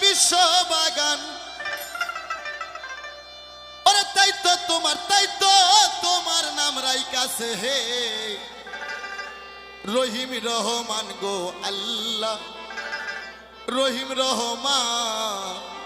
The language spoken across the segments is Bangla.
বিশ্ব বাগান। ওরে তাই তো তোমার, তাই তো তোমার নাম রাইকাছে হে। রহিম রহমান গো আল্লাহ। রহিম রহমান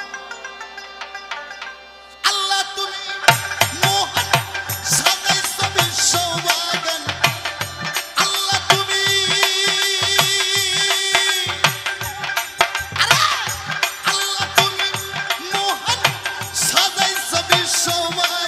বিশ্ব